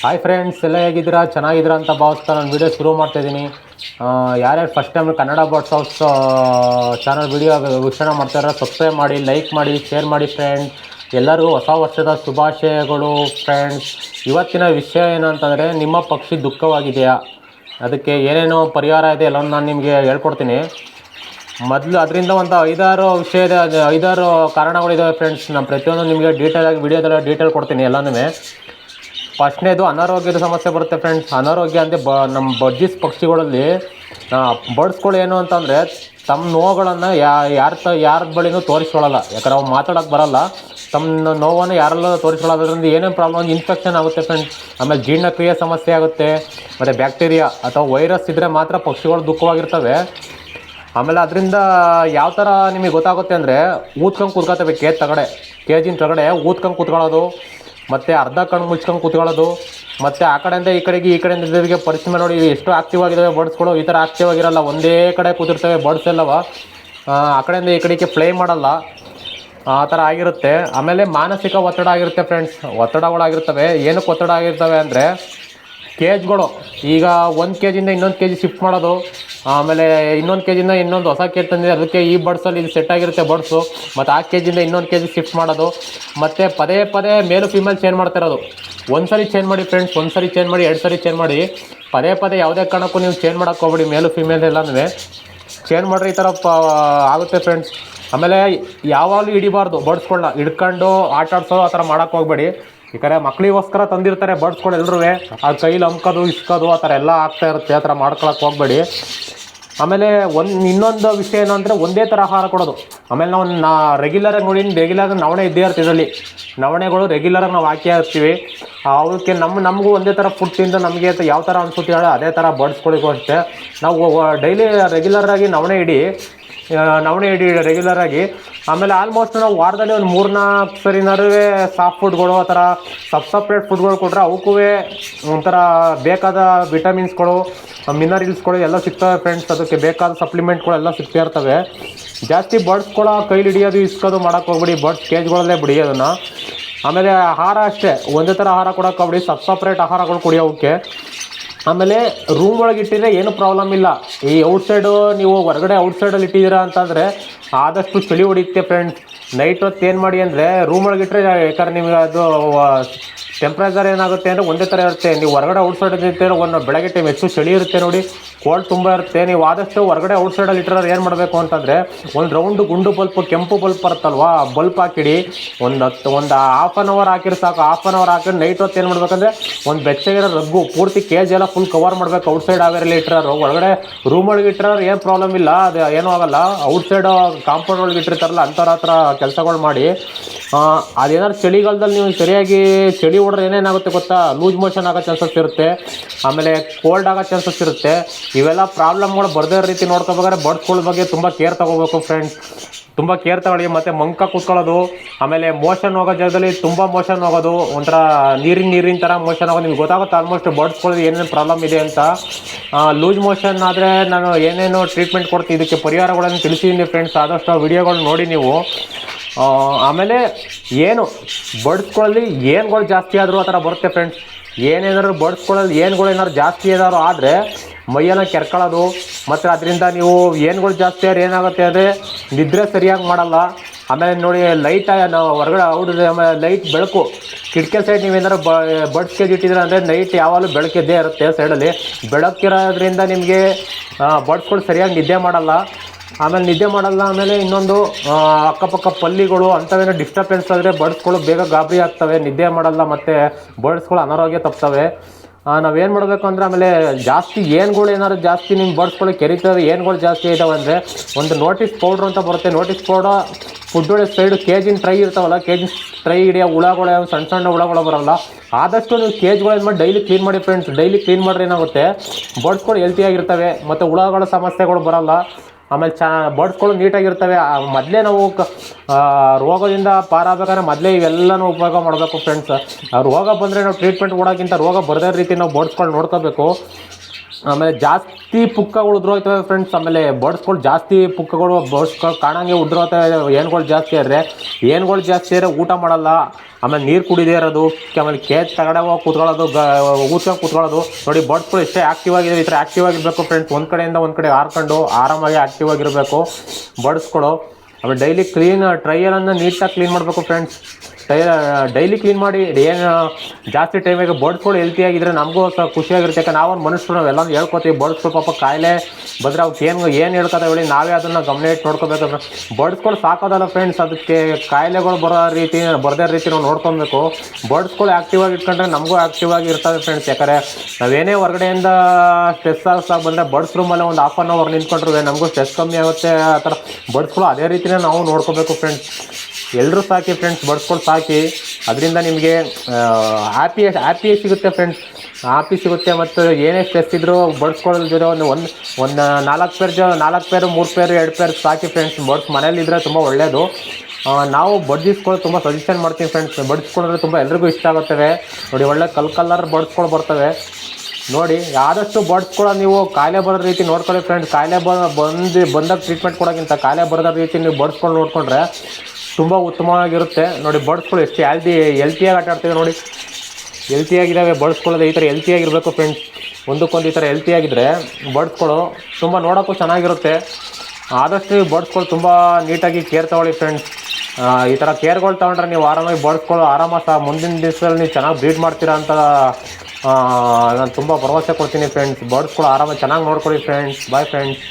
Hi friends ಎಲ್ಲ ಹೇಗಿದ್ದೀರಾ? ಚೆನ್ನಾಗಿದ್ದೀರಾ ಅಂತ ಭಾವಿಸ್ತಾ ನಾನು ವೀಡಿಯೋ ಶುರು ಮಾಡ್ತಾ ಇದ್ದೀನಿ. ಯಾರ್ಯಾರು ಫಸ್ಟ್ ಟೈಮ್ ಕನ್ನಡ ಬಾಟ್ಸ್ ಹೌಸ್ ಚಾನಲ್ ವೀಡಿಯೋ ವೀಕ್ಷಣೆ ಮಾಡ್ತಾರೋ ಸಬ್ಸ್ಕ್ರೈಬ್ ಮಾಡಿ ಲೈಕ್ ಮಾಡಿ ಶೇರ್ ಮಾಡಿ ಫ್ರೆಂಡ್ಸ್ ಎಲ್ಲರಿಗೂ ಹೊಸ ವರ್ಷದ ಶುಭಾಶಯಗಳು ಫ್ರೆಂಡ್ಸ್ ಇವತ್ತಿನ ವಿಷಯ ಏನಂತಂದರೆ ನಿಮ್ಮ ಪಕ್ಷಿ ದುಃಖವಾಗಿದೆಯಾ? ಅದಕ್ಕೆ ಏನೇನೋ ಪರಿಹಾರ ಇದೆ ಎಲ್ಲವನ್ನು ನಾನು ನಿಮಗೆ ಹೇಳ್ಕೊಡ್ತೀನಿ. ಮೊದಲು ಅದರಿಂದ ಒಂದು ಐದಾರು ವಿಷಯ ಇದೆ ಅದು ಐದಾರು ಕಾರಣಗಳಿದ್ದಾವೆ ಫ್ರೆಂಡ್ಸ್ ನಾನು ಪ್ರತಿಯೊಂದು ನಿಮಗೆ ಡೀಟೇಲಾಗಿ ವಿಡಿಯೋದೆಲ್ಲ ಡೀಟೇಲ್ ಕೊಡ್ತೀನಿ ಎಲ್ಲನೂ. ಫಸ್ಟ್ನೇದು ಅನಾರೋಗ್ಯದ ಸಮಸ್ಯೆ ಬರುತ್ತೆ ಫ್ರೆಂಡ್ಸ್ ಅನಾರೋಗ್ಯ ಅಂದರೆ ಬ ನಮ್ಮ ಬಡ್ಜಿಸ್ ಪಕ್ಷಿಗಳಲ್ಲಿ ಬರ್ಡ್ಸ್ಗಳು ಏನು ಅಂತಂದರೆ ತಮ್ಮ ನೋವುಗಳನ್ನು ಯಾ ಯಾರ ತ ಯಾರ ಬಳಿನೂ ತೋರಿಸ್ಕೊಳ್ಳಲ್ಲ ಯಾಕಂದ್ರೆ ಅವು ಮಾತಾಡೋಕೆ ಬರಲ್ಲ. ತಮ್ಮ ನೋವನ್ನು ಯಾರೆಲ್ಲ ತೋರಿಸ್ಕೊಳ್ಳೋದ್ರಿಂದ ಏನೇನು ಪ್ರಾಬ್ಲಮ್ ಇನ್ಫೆಕ್ಷನ್ ಆಗುತ್ತೆ ಫ್ರೆಂಡ್ಸ್ ಆಮೇಲೆ ಜೀರ್ಣಕ್ರಿಯೆ ಸಮಸ್ಯೆ ಆಗುತ್ತೆ. ಮತ್ತು ಬ್ಯಾಕ್ಟೀರಿಯಾ ಅಥವಾ ವೈರಸ್ ಇದ್ದರೆ ಮಾತ್ರ ಪಕ್ಷಿಗಳು ದುಃಖವಾಗಿರ್ತವೆ. ಆಮೇಲೆ ಅದರಿಂದ ಯಾವ ಥರ ನಿಮಗೆ ಗೊತ್ತಾಗುತ್ತೆ ಅಂದರೆ, ಊದ್ಕೊಂಡು ಕೂತ್ಕೊತವೆ ಕೇಜ್ ತಗಡೆ. ಕೇಜಿನ ತಗಡೆ ಊದ್ಕೊಂಡು ಕೂತ್ಕೊಳ್ಳೋದು. ಮತ್ತು ಅರ್ಧ ಕಣ್ಣು ಮುಚ್ಕೊಂಡು ಕೂತ್ಕೊಳ್ಳೋದು, ಮತ್ತು ಆ ಕಡೆಯಿಂದ ಈ ಕಡೆಗೆ, ಈ ಕಡೆಯಿಂದ ಇದರಿಗೆ ಪರಿಸ್ಥಿತಿ ನೋಡಿ ಎಷ್ಟು ಆಕ್ಟಿವ್ ಆಗಿದ್ದಾವೆ ಬರ್ಡ್ಸ್ಗಳು ಈ ಥರ ಆಕ್ಟಿವ್ ಆಗಿರಲ್ಲ, ಒಂದೇ ಕಡೆ ಕೂತಿರ್ತವೆ ಬರ್ಡ್ಸ್ ಎಲ್ಲವ. ಆ ಆ ಕಡೆಯಿಂದ ಈ ಕಡೆಗೆ ಪ್ಲೇ ಮಾಡಲ್ಲ. ಆ ಥರ ಆಗಿರುತ್ತೆ. ಆಮೇಲೆ ಮಾನಸಿಕ ಒತ್ತಡ ಆಗಿರುತ್ತೆ ಫ್ರೆಂಡ್ಸ್ ಒತ್ತಡಗಳಾಗಿರ್ತವೆ. ಏನಕ್ಕೆ ಒತ್ತಡ ಆಗಿರ್ತವೆ ಅಂದರೆ ಕೇಜ್ಗಳು ಈಗ ಒಂದು ಕೆ ಜಿಯಿಂದ ಇನ್ನೊಂದು ಕೆ ಜಿ ಶಿಫ್ಟ್ ಮಾಡೋದು. ಆಮೇಲೆ ಇನ್ನೊಂದು ಕೆ ಜಿಯಿಂದ ಇನ್ನೊಂದು ಹೊಸ ಕೇಜ್ ತಂದಿದೆ. ಅದಕ್ಕೆ ಈ ಬಡ್ಸಲ್ಲಿ ಇದು ಸೆಟ್ ಆಗಿರುತ್ತೆ ಬಡ್ಸು ಮತ್ತು ಆ ಕೆ ಜಿಯಿಂದ ಇನ್ನೊಂದು ಕೆ ಜಿ ಶಿಫ್ಟ್ ಮಾಡೋದು. ಮತ್ತು ಪದೇ ಪದೇ ಮೇಲು ಫೀಮೇಲ್ ಚೇಂಜ್ ಮಾಡ್ತಿರೋದು ಒಂದು ಸರಿ ಚೇಂಜ್ ಮಾಡಿ ಫ್ರೆಂಡ್ಸ್ ಒಂದು ಸರಿ ಚೇಂಜ್ ಮಾಡಿ, ಎರಡು ಸರಿ ಚೇಂಜ್ ಮಾಡಿ. ಪದೇ ಪದೇ ಯಾವುದೇ ಕಾರಣಕ್ಕೂ ನೀವು ಚೇಂಜ್ ಮಾಡೋಕ್ಕೆ ಹೋಗ್ಬಿಡಿ ಮೇಲು ಫಿಮೇಲ್ ಎಲ್ಲನೂ ಚೇಂಜ್ ಮಾಡ್ರೆ ಈ ಥರ ಪ, ಆಗುತ್ತೆ ಫ್ರೆಂಡ್ಸ್ ಆಮೇಲೆ ಯಾವಾಗಲೂ ಹಿಡಿಬಾರ್ದು ಬಡ್ಸ್ಕೊಳ್ಳ ಹಿಡ್ಕೊಂಡು ಆಟ ಆ ಥರ ಮಾಡೋಕ್ಕೆ ಹೋಗ್ಬೇಡಿ. ಯಾಕಂದರೆ ಮಕ್ಕಳಿಗೋಸ್ಕರ ತಂದಿರ್ತಾರೆ ಬಡ್ಸ್ಗಳು ಎಲ್ಲರೂ ಆ ಕೈಲಿ ಅಮ್ಕೋದು, ಇಸ್ಕೋದು, ಆ ಥರ ಎಲ್ಲ ಆಗ್ತಾ ಇರುತ್ತೆ. ಆ ಥರ ಮಾಡ್ಕೊಳಕ್ಕೆ ಹೋಗ್ಬೇಡಿ. ಆಮೇಲೆ ಒಂದು, ಇನ್ನೊಂದು ವಿಷಯ ಏನು ಅಂದರೆ ಒಂದೇ ಥರ ಆಹಾರ ಕೊಡೋದು. ಆಮೇಲೆ ನಾವು ನಾ ರೆಗ್ಯುಲರಾಗಿ ನೋಡಿ ರೆಗ್ಯುಲರ್ ನವಣೆ ಇದ್ದೇ ಇರುತ್ತೆ ಇದರಲ್ಲಿ. ನವಣೆಗಳು ರೆಗ್ಯುಲರಾಗಿ ನಾವು ಹಾಕಿ ಇರ್ತೀವಿ ಅವಕ್ಕೆ ನಮ್ಮ ನಮಗೂ ಒಂದೇ ಥರ ಫುಡ್ ತಿಂದು ನಮಗೆ ಯಾವ ಥರ ಅನ್ಸುತ್ತೆ ಅದೇ ಥರ ಬಡ್ಸ್ಗಳಿಗೂ ಅಷ್ಟೇ. ನಾವು, ಡೈಲಿ ರೆಗ್ಯುಲರಾಗಿ ನವಣೆ ಇಡಿ ಆ, ಹಿಡಿ ರೆಗ್ಯುಲರ್ ಆಗಿ. ಆಮೇಲೆ ಆಲ್ಮೋಸ್ಟ್ ನಾವು ವಾರದಲ್ಲಿ ಒಂದು ಮೂರ್ನಾಲ್ಕು ನಡುವೆ ಸಾಫ್ಟ್ ಫುಡ್ಗಳು ಆ ಥರ ಸಬ್ ಸಪ್ರೇಟ್ ಫುಡ್ಗಳು ಕೊಟ್ಟರೆ ಅವಕ್ಕೂ ಒಂಥರ ಬೇಕಾದ ವಿಟಮಿನ್ಸ್ಗಳು ಮಿನರಲ್ಸ್ಗಳು ಎಲ್ಲ ಸಿಗ್ತವೆ ಫ್ರೆಂಡ್ಸ್ ಅದಕ್ಕೆ ಬೇಕಾದ ಸಪ್ಲಿಮೆಂಟ್ಗಳು ಎಲ್ಲ ಸಿಗ್ತಾ ಇರ್ತವೆ. ಜಾಸ್ತಿ ಬರ್ಡ್ಸ್ಗಳ ಕೈಲಿ ಹಿಡಿಯೋದು ಇಸ್ಕೋದು ಮಾಡೋಕ್ಕೆ ಹೋಗ್ಬಿಡಿ. ಬರ್ಡ್ಸ್ ಕೇಜ್ಗಳಲ್ಲೇ ಬಿಡಿ ಅದನ್ನು. ಆಮೇಲೆ ಆಹಾರ ಅಷ್ಟೇ. ಒಂದೇ ಥರ ಆಹಾರ ಕೊಡೋಕೆ ಹೋಗ್ಬಿಡಿ. ಸಬ್ ಸಪ್ರೇಟ್ ಆಹಾರಗಳು ಕುಡಿಯೋಕ್ಕೆ ಆಮೇಲೆ ರೂಮ್ ಒಳಗೆ ಇಟ್ಟಿದ್ರೆ ಏನು ಪ್ರಾಬ್ಲಮ್ ಇಲ್ಲ. ಈ ಔಟ್ಸೈಡು ನೀವು ಹೊರಗಡೆ ಔಟ್ಸೈಡಲ್ಲಿ ಇಟ್ಟಿದ್ದೀರಾ ಅಂತಂದರೆ ಆದಷ್ಟು ಚಳಿ ಹೊಡಿಯುತ್ತೆ ಫ್ರೆಂಡ್ಸ್ ನೈಟ್ ಹೊತ್ತು ಏನು ಮಾಡಿ ಅಂದರೆ ರೂಮ್ ಒಳಗೆ ಇಟ್ಟರೆ ಯಾಕಂದ್ರೆ ನಿಮಗೆ ಅದು ಟೆಂಪ್ರೇಚರ್ ಏನಾಗುತ್ತೆ ಅಂದರೆ ಒಂದೇ ಥರ ಇರುತ್ತೆ. ನೀವು ಹೊರಗಡೆ ಔಟ್ಸೈಡ್ ಇರ್ತೀರ ಒಂದು ಬೆಳಗ್ಗೆ ಟೈಮ್ ಹೆಚ್ಚು ಚಳಿ ಇರುತ್ತೆ ನೋಡಿ. ಕೋಲ್ಡ್ ತುಂಬ ಇರುತ್ತೆ. ನೀವು ಆದಷ್ಟು ಹೊರಗಡೆ ಔಟ್ಸೈಡಲ್ಲಿ ಇಟ್ಟಿರೋರು ಏನು ಮಾಡಬೇಕು ಅಂತಂದರೆ ಒಂದು ರೌಂಡು ಗುಂಡು ಬಲ್ಪ್, ಕೆಂಪು ಬಲ್ಪ್ ಬರುತ್ತಲ್ವಾ? ಬಲ್ಪ್ ಹಾಕಿಡಿ. ಒಂದು ಹತ್ತು, ಒಂದು ಹಾಫ್ ಆನ್ ಅವರ್ ಹಾಕಿರಿ ಸಾಕು. ಹಾಫ್ ಆನ್ ಅವರ್ ಹಾಕಿದ್ರೆ ನೈಟ್ ಹೊತ್ತು ಏನು ಮಾಡಬೇಕಂದ್ರೆ ಒಂದು ಬೆಚ್ಚಗಿರೋ ರಗ್ಗು, ಪೂರ್ತಿ ಕೇಜ್ ಎಲ್ಲ ಫುಲ್ ಕವರ್ ಮಾಡಬೇಕು. ಔಟ್ಸೈಡ್ ಆವೇರಲ್ಲಿ ಇಟ್ಟಿರೋರು ಒಳಗಡೆ ರೂಮ್ ಒಳಗೆ ಇಟ್ಟಿರೋರು ಏನು ಪ್ರಾಬ್ಲಮ್ ಇಲ್ಲ. ಅದು ಏನೂ ಆಗಲ್ಲ. ಔಟ್ಸೈಡ್ ಕಾಂಪೌಂಡ್ ಒಳಗೆ ಇಟ್ಟಿರ್ತಾರಲ್ಲ, ಅಂಥವ್ರ ಹತ್ರ ಕೆಲಸಗಳು ಮಾಡಿ. ಅದೇನಾದ್ರು ಚಳಿಗಾಲದಲ್ಲಿ ನೀವು ಸರಿಯಾಗಿ ಚಳಿ ಹೊಡ್ರೆ ಏನೇನಾಗುತ್ತೆ ಗೊತ್ತಾ? ಲೂಸ್ ಮೋಷನ್ ಆಗೋ ಚಾನ್ಸಸ್ ಇರುತ್ತೆ. ಆಮೇಲೆ ಕೋಲ್ಡ್ ಆಗೋ ಚಾನ್ಸಸ್ ಇರುತ್ತೆ. ಇವೆಲ್ಲ ಪ್ರಾಬ್ಲಮ್ಗಳು ಬರ್ದೇ ರೀತಿ ನೋಡ್ಕೋಬೇಕಾದ್ರೆ ಬಡ್ಸ್ಗಳ ಬಗ್ಗೆ ತುಂಬ ಕೇರ್ ತಗೋಬೇಕು ಫ್ರೆಂಡ್ಸ್ ತುಂಬ ಕೇರ್ ತಗೊಳ್ಳಿ, ಮತ್ತು ಮಂಕ ಕೂತ್ಕೊಳ್ಳೋದು, ಆಮೇಲೆ ಮೋಷನ್ ಹೋಗೋ ಜಾಗದಲ್ಲಿ ತುಂಬ ಮೋಷನ್ ಹೋಗೋದು, ಒಂಥರ ನೀರಿನ ನೀರಿನ ಥರ ಮೋಷನ್ ಹೋಗೋದು, ನಿಮ್ಗೆ ಗೊತ್ತಾಗುತ್ತೆ ಆಲ್ಮೋಸ್ಟ್ ಬರ್ಡ್ಸ್ಕೊಳ್ಳೋದು ಏನೇನು ಪ್ರಾಬ್ಲಮ್ ಇದೆ ಅಂತ. ಲೂಸ್ ಮೋಷನ್ ಆದರೆ ನಾನು ಏನೇನು ಟ್ರೀಟ್ಮೆಂಟ್ ಕೊಡ್ತೀನಿ, ಇದಕ್ಕೆ ಪರಿಹಾರಗಳನ್ನು ತಿಳಿಸಿದ್ದೀನಿ ಫ್ರೆಂಡ್ಸ್ ಆದಷ್ಟು ವಿಡಿಯೋಗಳು ನೋಡಿ ನೀವು. ಆಮೇಲೆ ಏನು ಬರ್ಡ್ಸ್ಗಳಲ್ಲಿ ಏನುಗಳು ಜಾಸ್ತಿ ಆದರೂ ಆ ಥರ ಬರುತ್ತೆ ಫ್ರೆಂಡ್ಸ್ ಏನೇನಾದ್ರು ಬಡ್ಸ್ಕೊಳ್ಳೋದು ಏನುಗಳು ಏನಾದ್ರು ಜಾಸ್ತಿ ಏನಾದ್ರು ಆದರೆ ಮೈಯೆಲ್ಲ ಕೆರ್ಕೊಳ್ಳೋದು. ಮತ್ತು ಅದರಿಂದ ನೀವು ಏನುಗಳು ಜಾಸ್ತಿ ಆದರೆ ಏನಾಗುತ್ತೆ ಅಂದರೆ ನಿದ್ರೆ ಸರಿಯಾಗಿ ಮಾಡಲ್ಲ. ಆಮೇಲೆ ನೋಡಿ ಲೈಟ್ ನಾವು ಹೊರಗಡೆ ಔಟ್ ಆಮೇಲೆ ಲೈಟ್ ಬೆಳಕು. ಕಿಟಕಿ ಸೈಡ್ ನೀವೇನಾದ್ರು ಬಡ್ಸ್ ಕೇಜ್ ಇಟ್ಟಿದ್ರೆ ಅಂದರೆ ನೈಟ್ ಯಾವಾಗಲೂ ಬೆಳಕಿದ್ದೇ ಇರುತ್ತೆ ಸೈಡಲ್ಲಿ ಬೆಳಕಿರೋದ್ರಿಂದ ನಿಮಗೆ ಬಡ್ಸ್ಗಳು ಸರಿಯಾಗಿ ನಿದ್ದೆ ಮಾಡಲ್ಲ. ಆಮೇಲೆ ನಿದ್ದೆ ಮಾಡಲ್ಲ ಆಮೇಲೆ ಇನ್ನೊಂದು ಅಕ್ಕಪಕ್ಕ ಪಲ್ಲಿಗಳು ಅಂಥವೇನೋ ಡಿಸ್ಟರ್ಬೆನ್ಸ್ ಆದರೆ ಬರ್ಡ್ಸ್ಗಳು ಬೇಗ ಗಾಬರಿ ಆಗ್ತವೆ, ನಿದ್ದೆ ಮಾಡಲ್ಲ ಮತ್ತು ಬರ್ಡ್ಸ್ಗಳು ಅನಾರೋಗ್ಯ ತಪ್ತವೆ. ನಾವೇನು ಮಾಡಬೇಕು ಅಂದರೆ ಆಮೇಲೆ ಜಾಸ್ತಿ ಏನುಗಳು ಏನಾದ್ರು ಜಾಸ್ತಿ ನಿಮ್ಮ ಬರ್ಡ್ಸ್ಗಳು ಕೆರಿತವೆ, ಏನುಗಳು ಜಾಸ್ತಿ ಇದಾವೆ ಅಂದರೆ ಒಂದು ನೋಟಿಸ್ ಪೌಡ್ರ್ ಅಂತ ಬರುತ್ತೆ. ನೋಟಿಸ್ ಪೌಡರ್ ಒಳ್ಳೆ ಸೈಡು ಕೇಜಿನ ಟ್ರೈ ಇರ್ತಾವಲ್ಲ ಕೇಜಿನ ಟ್ರೈ ಹಿಡಿಯೋ ಹುಳಗಳು ಸಣ್ಣ ಸಣ್ಣ ಹುಳಗಳು ಬರೋಲ್ಲ. ಆದಷ್ಟು ನೀವು ಕೇಜ್ಗಳು ಏನು ಮಾಡಿ ಡೈಲಿ ಕ್ಲೀನ್ ಮಾಡಿ ಫ್ರೆಂಡ್ಸ್ ಡೈಲಿ ಕ್ಲೀನ್ ಮಾಡ್ರೆ ಏನಾಗುತ್ತೆ? ಬರ್ಡ್ಸ್ಗಳು ಹೆಲ್ತಿಯಾಗಿರ್ತವೆ ಮತ್ತು ಹುಳಗಳ ಸಮಸ್ಯೆಗಳು ಬರಲ್ಲ. ಆಮೇಲೆ ಚಾ ಬರ್ಡ್ಸ್ಗಳು ನೀಟಾಗಿರ್ತವೆ. ಮೊದಲೇ ನಾವು ಕ ರೋಗದಿಂದ ಪಾರಾಗಬೇಕಾದ್ರೆ ಮೊದಲೇ ಇವೆಲ್ಲನೂ ಉಪಯೋಗ ಮಾಡಬೇಕು ಫ್ರೆಂಡ್ಸ್ ರೋಗ ಬಂದರೆ ನಾವು ಟ್ರೀಟ್ಮೆಂಟ್ ಕೊಡೋಕ್ಕಿಂತ ರೋಗ ಬರದೇ ರೀತಿ ನಾವು ಬಡ್ಸ್ಕೊಂಡು ನೋಡ್ಕೋಬೇಕು. ಆಮೇಲೆ ಜಾಸ್ತಿ ಪುಕ್ಕಗಳು ಉದ್ರೋಗ್ತವೆ ಫ್ರೆಂಡ್ಸ್ ಆಮೇಲೆ ಬರ್ಡ್ಸ್ಗಳು ಜಾಸ್ತಿ ಪುಕ್ಕಗಳು ಬರ್ಡ್ಸ್ಗಳು ಕಾಣಂಗೆ ಉದ್ರೋಗ್ತವೆ ಏನುಗಳು ಜಾಸ್ತಿ ಆದರೆ ಏನ್ಗಳು ಜಾಸ್ತಿ ಆದರೆ ಊಟ ಮಾಡಲ್ಲ. ಆಮೇಲೆ ನೀರು ಕುಡಿದೇ ಇರೋದು, ಆಮೇಲೆ ಕೇಜ್ ತಗಡೆ ಹೋಗಿ ಕೂತ್ಕೊಳ್ಳೋದು ಊದ್ಕೊಂಡು ಕೂತ್ಕೊಳ್ಳೋದು. ನೋಡಿ ಬರ್ಡ್ಸ್ಗಳು ಎಷ್ಟೇ ಆಕ್ಟಿವ್ ಆಗಿದೆ ಈ ಥರ ಆಕ್ಟಿವ್ ಆಗಿರಬೇಕು ಫ್ರೆಂಡ್ಸ್ ಒಂದು ಕಡೆಯಿಂದ ಒಂದು ಕಡೆ ಹಾರ್ಕೊಂಡು ಆರಾಮಾಗಿ ಆಕ್ಟಿವ್ ಆಗಿರಬೇಕು. ಬರ್ಡ್ಸ್ಗಳು ಆಮೇಲೆ ಡೈಲಿ ಕ್ಲೀನ್ ಟ್ರೈಯರನ್ನು ನೀಟಾಗಿ ಕ್ಲೀನ್ ಮಾಡಬೇಕು ಫ್ರೆಂಡ್ಸ್ ಟೈ ಡೈಲಿ ಕ್ಲೀನ್ ಮಾಡಿ ಏನು ಜಾಸ್ತಿ ಟೈಮಿಗೆ ಬರ್ಡ್ಸ್ಗಳು ಹೆಲ್ತಿ ಆಗಿದ್ರೆ ನಮಗೂ ಸ್ವಲ್ಪ ಖುಷಿಯಾಗಿರುತ್ತೆ ಯಾಕಂದ್ರೆ ನಾವೊಂದು ಮನುಷ್ಯರು ನಾವೆಲ್ಲ ಹೇಳ್ಕೊತೀವಿ ಬರ್ಡ್ಸ್ಗಳು ಪಾಪ ಕಾಯಿಲೆ, ಬಂದರೆ ಅವ್ಕೆ ಏನು ಏನು ಹೇಳ್ಕೊತಾವೆ ಹೇಳಿ ನಾವೇ ಅದನ್ನು ಗಮನ ಇಟ್ಟು ನೋಡ್ಕೋಬೇಕಂದ್ರೆ ಬರ್ಡ್ಸ್ಗಳು ಸಾಕೋದಲ್ಲ ಫ್ರೆಂಡ್ಸ್ ಅದಕ್ಕೆ ಕಾಯಿಲೆಗಳು ಬರೋ ರೀತಿ, ಬರದೇ ರೀತಿ ನಾವು ನೋಡ್ಕೊಬೇಕು. ಬರ್ಡ್ಸ್ಗಳು ಆ್ಯಕ್ಟಿವ್ ಆಗಿ ಇಟ್ಕೊಂಡ್ರೆ ನಮಗೂ ಆ್ಯಕ್ಟಿವ್ ಆಗಿ ಇರ್ತವೆ ಫ್ರೆಂಡ್ಸ್ ಯಾಕಂದರೆ ನಾವೇನೇ ಹೊರಗಡೆಯಿಂದ ಸ್ಟ್ರೆಸ್ ಆಗಿ ಬಂದರೆ ಬರ್ಡ್ಸ್ ರೂಮಲ್ಲಿ ಒಂದು ಹಾಫ್ ಆನ್ ಅವರ್ ನಿಂತ್ಕೊಂಡ್ರೆ ನಮಗೂ ಸ್ಟ್ರೆಸ್ ಕಮ್ಮಿ ಆಗುತ್ತೆ. ಆ ಥರ ಬರ್ಡ್ಸ್ಗಳು ಅದೇ ರೀತಿನೇ ನಾವು ನೋಡ್ಕೋಬೇಕು ಫ್ರೆಂಡ್ಸ್ ಎಲ್ಲರೂ ಸಾಕಿ ಫ್ರೆಂಡ್ಸ್ ಬಡ್ಸ್ಕೊಂಡು ಸಾಕಿ. ಅದರಿಂದ ನಿಮಗೆ ಹ್ಯಾಪಿ ಹ್ಯಾಪಿಯೇ ಸಿಗುತ್ತೆ ಫ್ರೆಂಡ್ಸ್ ಹ್ಯಾಪಿ ಸಿಗುತ್ತೆ ಮತ್ತು ಏನೇ ಸ್ಟ್ರೆಸ್ ಇದ್ದರೂ ಬಡ್ಸ್ಕೊಳ್ಳೋದ್ರ ಜೊತೆ ಒಂದು ಒಂದು ಒಂದು ನಾಲ್ಕು ಪೇರ್ ನಾಲ್ಕು ಪೇರು ಮೂರು ಪೇರು ಎರಡು ಪೇರ್ ಸಾಕಿ ಫ್ರೆಂಡ್ಸ್ ಬಡ್ಸ್ ಮನೇಲಿದ್ದರೆ ತುಂಬ ಒಳ್ಳೆಯದು ನಾವು ಬಡ್ಜಿಸ್ಗಳು ತುಂಬ ಸಜೆಷನ್ ಮಾಡ್ತೀವಿ ಫ್ರೆಂಡ್ಸ್ ಬಡ್ಸ್ಕೊಂಡ್ರೆ ತುಂಬ ಎಲ್ರಿಗೂ ಇಷ್ಟ ಆಗುತ್ತವೆ. ನೋಡಿ, ಒಳ್ಳೆ ಕಲ್ ಕಲರ್ ಬಡ್ಸ್ಕೊಂಡು ಬರ್ತವೆ. ನೋಡಿ, ಆದಷ್ಟು ಬಡ್ಸ್ಕೊಳ್ಳೋ ನೀವು. ಕಾಯಿಲೆ ಬರೋ ರೀತಿ ನೋಡ್ಕೊಳ್ಳಿ ಫ್ರೆಂಡ್ಸ್ ಕಾಯಿಲೆ ಬಂದು, ಬಂದಾಗ ಟ್ರೀಟ್ಮೆಂಟ್ ಕೊಡೋಕ್ಕಿಂತ ಕಾಯಿಲೆ ಬರೋದ ರೀತಿ ನೀವು ಬಡ್ಸ್ಕೊಂಡು ನೋಡಿಕೊಂಡ್ರೆ ತುಂಬ ಉತ್ತಮವಾಗಿರುತ್ತೆ. ನೋಡಿ ಬರ್ಡ್ಸ್ಗಳು ಎಷ್ಟು ಹೆಲ್ತಿ ಹೆಲ್ತಿಯಾಗಿ ಆಟ ಆಡ್ತೀವಿ ನೋಡಿ. ಹೆಲ್ತಿಯಾಗಿದ್ದಾವೆ ಬರ್ಡ್ಸ್ಗಳು ಈ ಥರ ಹೆಲ್ತಿಯಾಗಿರಬೇಕು ಫ್ರೆಂಡ್ಸ್ ಒಂದಕ್ಕೊಂದು ಈ ಥರ ಹೆಲ್ತಿಯಾಗಿದ್ದರೆ ಬರ್ಡ್ಸ್ಗಳು ತುಂಬ ನೋಡೋಕ್ಕೂ ಚೆನ್ನಾಗಿರುತ್ತೆ. ಆದಷ್ಟು ನೀವು ಬರ್ಡ್ಸ್ಗಳು ತುಂಬ ನೀಟಾಗಿ ಕೇರ್ ತಗೊಳ್ಳಿ ಫ್ರೆಂಡ್ಸ್ ಈ ಥರ ಕೇರ್ಗಳು ತೊಗೊಂಡ್ರೆ ನೀವು ಆರಾಮಾಗಿ ಬರ್ಡ್ಸ್ಗಳು ಆರಾಮ ಸಹ ಮುಂದಿನ ದಿವಸದಲ್ಲಿ ನೀವು ಚೆನ್ನಾಗಿ ಬ್ರೀಡ್ ಮಾಡ್ತೀರಾ ಅಂತ ನಾನು ತುಂಬ ಭರವಸೆ ಕೊಡ್ತೀನಿ ಫ್ರೆಂಡ್ಸ್ ಬರ್ಡ್ಸ್ಗಳು ಆರಾಮಾಗಿ ಚೆನ್ನಾಗಿ ನೋಡ್ಕೊಳ್ಳಿ ಫ್ರೆಂಡ್ಸ್ ಬಾಯ್ ಫ್ರೆಂಡ್ಸ್